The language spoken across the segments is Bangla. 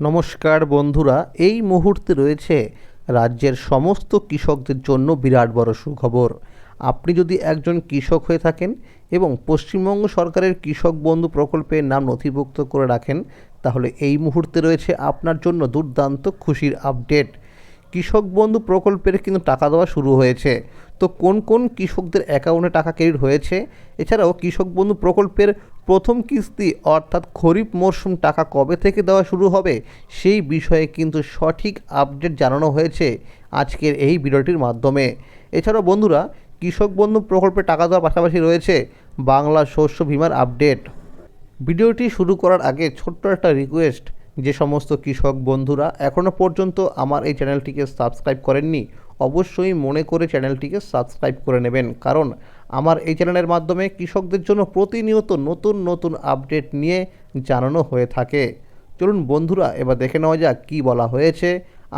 নমস্কার বন্ধুরা, এই মুহূর্তে রয়েছে রাজ্যের সমস্ত কৃষকদের জন্য বিরাট বড় সুখবর। আপনি যদি একজন কৃষক হয়ে থাকেন এবং পশ্চিমবঙ্গ সরকারের কৃষক বন্ধু প্রকল্পের নাম নথিভুক্ত করে রাখেন, তাহলে এই মুহূর্তে রয়েছে আপনার জন্য দুর্দান্ত খুশির আপডেট। কৃষক বন্ধু প্রকল্পের কিন্তু টাকা দেওয়া শুরু হয়েছে। তো কোন কোন কৃষকদের অ্যাকাউন্টে টাকা ক্রেডিট হয়েছে? এছাড়াও কৃষক বন্ধু প্রকল্পের প্রথম কিস্তি অর্থাৎ খরিফ মরশুম টাকা কবে থেকে দেওয়া শুরু হবে সেই বিষয়ে কিন্তু সঠিক আপডেট জানানো হয়েছে আজকের এই ভিডিওটির মাধ্যমে। এছাড়াও বন্ধুরা, কৃষক বন্ধু প্রকল্পে টাকা দেওয়ার পাশাপাশি রয়েছে বাংলা শস্য বিমার আপডেট। ভিডিওটি শুরু করার আগে ছোট্ট একটা রিকোয়েস্ট যে সমস্ত কৃষক বন্ধুরা এখনও পর্যন্ত আমার এই চ্যানেলটিকে সাবস্ক্রাইব করেননি অবশ্যই মনে করে চ্যানেলটিকে সাবস্ক্রাইব করে নেবেন। কারণ আমার এই চ্যানেলের মাধ্যমে কৃষকদের জন্য প্রতিনিয়ত নতুন নতুন আপডেট নিয়ে জানানো হয়ে থাকে। চলুন বন্ধুরা, এবার দেখে নেওয়া যাক কী বলা হয়েছে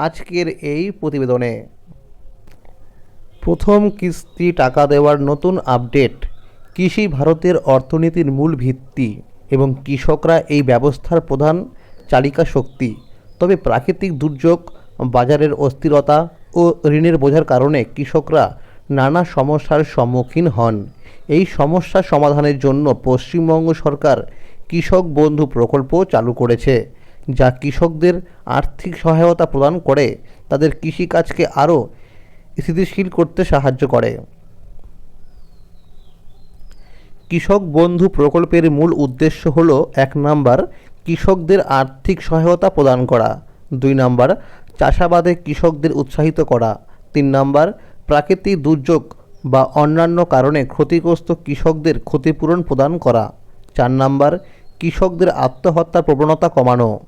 আজকের এই প্রতিবেদনে। প্রথম কিস্তি টাকা দেওয়ার নতুন আপডেট, কৃষি ভারতের অর্থনীতির মূল ভিত্তি এবং কৃষকরা এই ব্যবস্থার প্রধান চালিকা শক্তি তবে প্রাকৃতিক দুর্যোগ, বাজারের অস্থিরতা ও ঋণের বোঝার কারণে কৃষকরা নানা সমস্যার সম্মুখীন হন। এই সমস্যা সমাধানের জন্য পশ্চিমবঙ্গ সরকার কৃষক বন্ধু প্রকল্প চালু করেছে, যা কৃষকদের আর্থিক সহায়তা প্রদান করে তাদের কৃষিকাজকে আরও স্থিতিশীল করতে সাহায্য করে। কৃষক বন্ধু প্রকল্পের মূল উদ্দেশ্য হল এক নাম্বার কৃষকদের আর্থিক সহায়তা প্রদান করা, দুই নাম্বার চাষাবাদে কৃষকদের উৎসাহিত করা। তিন নাম্বার, প্রাকৃতিক দুর্যোগ বা অন্যান্য কারণে ক্ষতিগ্রস্ত কৃষকদের ক্ষতিপূরণ প্রদান করা। চার নাম্বার, কৃষকদের আত্মহত্যার প্রবণতা কমানো।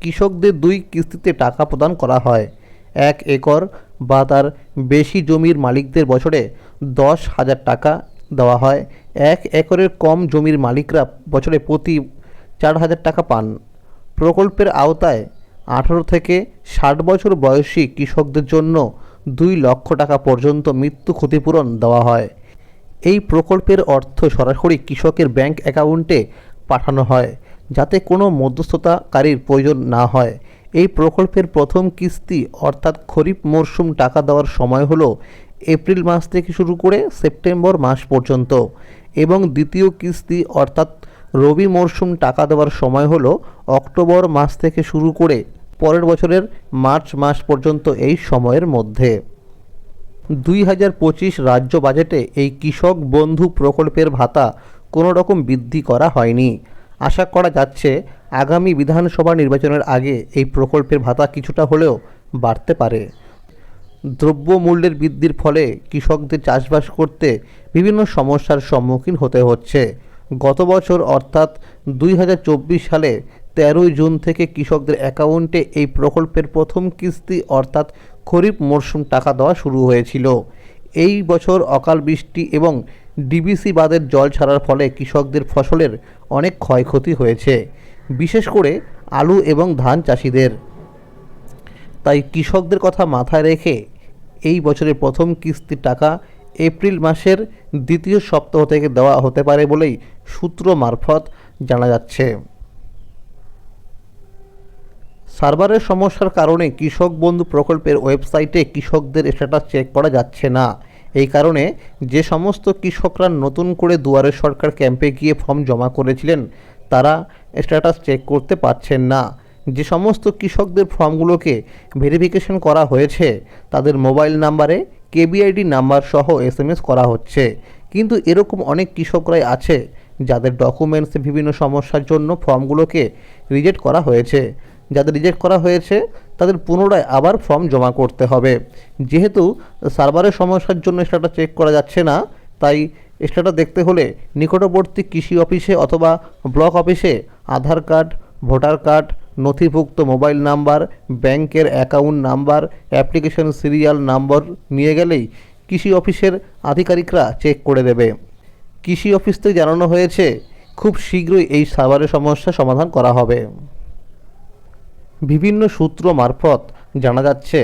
কৃষকদের দুই কিস্তিতে টাকা প্রদান করা হয়। এক একর বা তার বেশি জমির মালিকদের বছরে দশ হাজার টাকা দেওয়া হয়। এক একরের কম জমির মালিকরা বছরে প্রতি চার হাজার টাকা পান। প্রকল্পের আওতায় আঠারো থেকে ষাট বছর বয়সী কৃষকদের জন্য দুই লক্ষ টাকা পর্যন্ত মৃত্যু ক্ষতিপূরণ দেওয়া হয়। এই প্রকল্পের অর্থ সরাসরি কৃষকের ব্যাংক অ্যাকাউন্টে পাঠানো হয়, যাতে কোনো মধ্যস্থতাকারীর প্রয়োজন না হয়। এই প্রকল্পের প্রথম কিস্তি অর্থাৎ খরিফ মরশুম টাকা দেওয়ার সময় হলো এপ্রিল মাস থেকে শুরু করে সেপ্টেম্বর মাস পর্যন্ত এবং দ্বিতীয় কিস্তি অর্থাৎ রবি মরশুম টাকা দেওয়ার সময় হলো অক্টোবর মাস থেকে শুরু করে পরের বছরের মার্চ মাস পর্যন্ত এই সময়ের মধ্যে। দুই হাজার পঁচিশ রাজ্য বাজেটে এই কৃষক বন্ধু প্রকল্পের ভাতা কোনো রকম বৃদ্ধি করা হয়নি। আশা করা যাচ্ছে আগামী বিধানসভা নির্বাচনের আগে এই প্রকল্পের ভাতা কিছুটা হলেও বাড়তে পারে। দ্রব্যমূল্যের বৃদ্ধির ফলে কৃষকদের চাষবাস করতে বিভিন্ন সমস্যার সম্মুখীন হতে হচ্ছে। গত বছর অর্থাৎ দুই হাজার চব্বিশ সালে তেরোই জুন থেকে কৃষকদের অ্যাকাউন্টে এই প্রকল্পের প্রথম কিস্তি অর্থাৎ খরিফ মরশুম টাকা দেওয়া শুরু হয়েছিল। এই বছর অকাল বৃষ্টি এবং ডিবিসি বাদের জল ছাড়ার ফলে কৃষকদের ফসলের অনেক ক্ষয়ক্ষতি হয়েছে, বিশেষ করে আলু এবং ধান চাষিদের। তাই কৃষকদের কথা মাথায় রেখে এই বছরের প্রথম কিস্তির টাকা এপ্রিল মাসের দ্বিতীয় সপ্তাহ থেকে দেওয়া হতে পারে বলেই সূত্র মারফত জানা যাচ্ছে। সার্ভারের সমস্যার কারণে কৃষক বন্ধু প্রকল্পের ওয়েবসাইটে কৃষকদের স্ট্যাটাস চেক করা যাচ্ছে না। এই কারণে যে সমস্ত কৃষকরা নতুন করে দুয়ারে সরকার ক্যাম্পে গিয়ে ফর্ম জমা করেছিলেন, তারা স্ট্যাটাস চেক করতে পারছেন না। যে সমস্ত কৃষকদের ফর্মগুলোকে ভেরিফিকেশন করা হয়েছে, তাদের মোবাইল নাম্বারে কেবিআইডি নাম্বার সহ এসএমএস করা হচ্ছে। কিন্তু এরকম অনেক কৃষকরাই আছে যাদের ডকুমেন্টসে বিভিন্ন সমস্যার জন্য ফর্মগুলোকে রিজেক্ট করা হয়েছে। যাদের রিজেক্ট করা হয়েছে, তাদের পুনরায় আবার ফর্ম জমা করতে হবে। যেহেতু সার্ভারের সমস্যার জন্য সেটা চেক করা যাচ্ছে না, তাই স্ট্যাটাস দেখতে হলে নিকটবর্তী কৃষি অফিসে অথবা ব্লক অফিসে আধার কার্ড, ভোটার কার্ড, নথিভুক্ত মোবাইল নাম্বার ব্যাংকের account number application serial number নিয়ে গেলেই কৃষি অফিসের আধিকারিকরা চেক করে দেবে। কৃষি অফিস থেকে জানানো হয়েছে, খুব শীঘ্রই এই সার্ভারের সমস্যা সমাধান করা হবে। বিভিন্ন সূত্র মারফত জানা যাচ্ছে,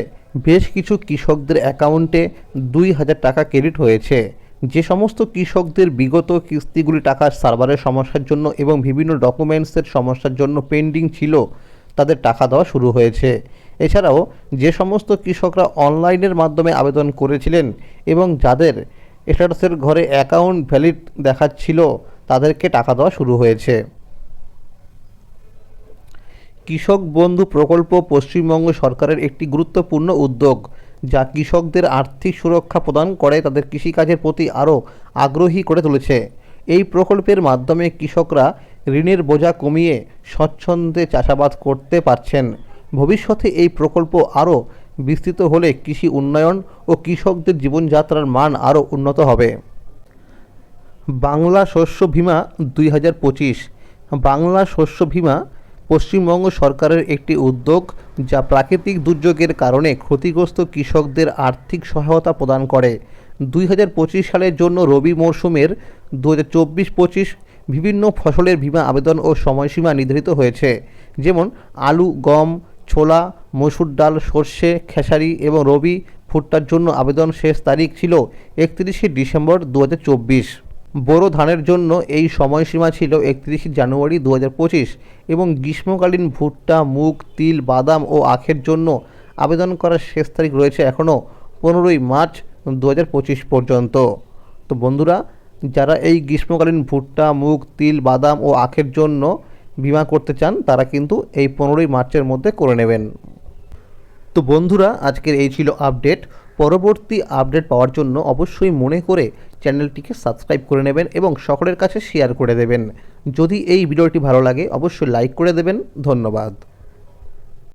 বেশ কিছু কৃষকদের অ্যাকাউন্টে দুই হাজার টাকা ক্রেডিট হয়েছে। যে সমস্ত কৃষকদের বিগত কিস্তিগুলি টাকা সার্ভারের সমস্যার জন্য এবং বিভিন্ন ডকুমেন্টসের সমস্যার জন্য পেন্ডিং ছিল, তাদের টাকা দেওয়া শুরু হয়েছে। এছাড়াও, যে সমস্ত কৃষকরা অনলাইনের মাধ্যমে আবেদন করেছিলেন এবং যাদের স্ট্যাটাসের ঘরে অ্যাকাউন্ট ভ্যালিড দেখাচ্ছিল, তাদেরকে টাকা দেওয়া শুরু হয়েছে। কৃষক বন্ধু প্রকল্প পশ্চিমবঙ্গ সরকারের একটি গুরুত্বপূর্ণ উদ্যোগ, যা কৃষকদের আর্থিক সুরক্ষা প্রদান করে, তাদের কৃষিকাজের প্রতি আরও আগ্রহী করে তুলেছে। এই প্রকল্পের মাধ্যমে কৃষকরা ঋণের বোঝা কমিয়ে স্বচ্ছন্দে চাষাবাদ করতে পারছেন। ভবিষ্যতে এই প্রকল্প আরও বিস্তৃত হলে কৃষি উন্নয়ন ও কৃষকদের জীবনযাত্রার মান আরও উন্নত হবে। বাংলা শস্য বীমা দুই হাজার পঁচিশ। বাংলা শস্য বীমা পশ্চিমবঙ্গ সরকারের একটি উদ্যোগ যা প্রাকৃতিক দুর্যোগের কারণে ক্ষতিগ্রস্ত কৃষকদের আর্থিক সহায়তা প্রদান করে। দুই হাজার পঁচিশ সালের জন্য রবি মরশুমের দু হাজার চব্বিশ বিভিন্ন ফসলের বীমা আবেদন ও সময়সীমা নির্ধারিত হয়েছে। যেমন আলু, গম ছোলা, মসুর ডাল, সর্ষে, খেসারি এবং রবি ভুট্টার জন্য আবেদন শেষ তারিখ ছিল একত্রিশে ডিসেম্বর দু হাজার চব্বিশ। বোরো ধানের জন্য এই সময়সীমা ছিল একত্রিশে জানুয়ারি দু হাজার পঁচিশ এবং গ্রীষ্মকালীন ভুট্টা, মুগ, তিল, বাদাম ও আখের জন্য আবেদন করার শেষ তারিখ রয়েছে এখনও পনেরোই মার্চ দু হাজার পঁচিশ পর্যন্ত। তো বন্ধুরা, যারা এই গ্রীষ্মকালীন ভুট্টা, মুগ, তিল, বাদাম ও আখের জন্য বিমা করতে চান, তারা কিন্তু এই পনেরোই মার্চের মধ্যে করে নেবেন। তো বন্ধুরা, আজকের এই ছিল আপডেট। পরবর্তী আপডেট পাওয়ার জন্য অবশ্যই মনে করে চ্যানেলটিকে সাবস্ক্রাইব করে নেবেন এবং সকলের কাছে শেয়ার করে দেবেন। যদি এই ভিডিওটি ভালো লাগে, অবশ্যই লাইক করে দেবেন। ধন্যবাদ।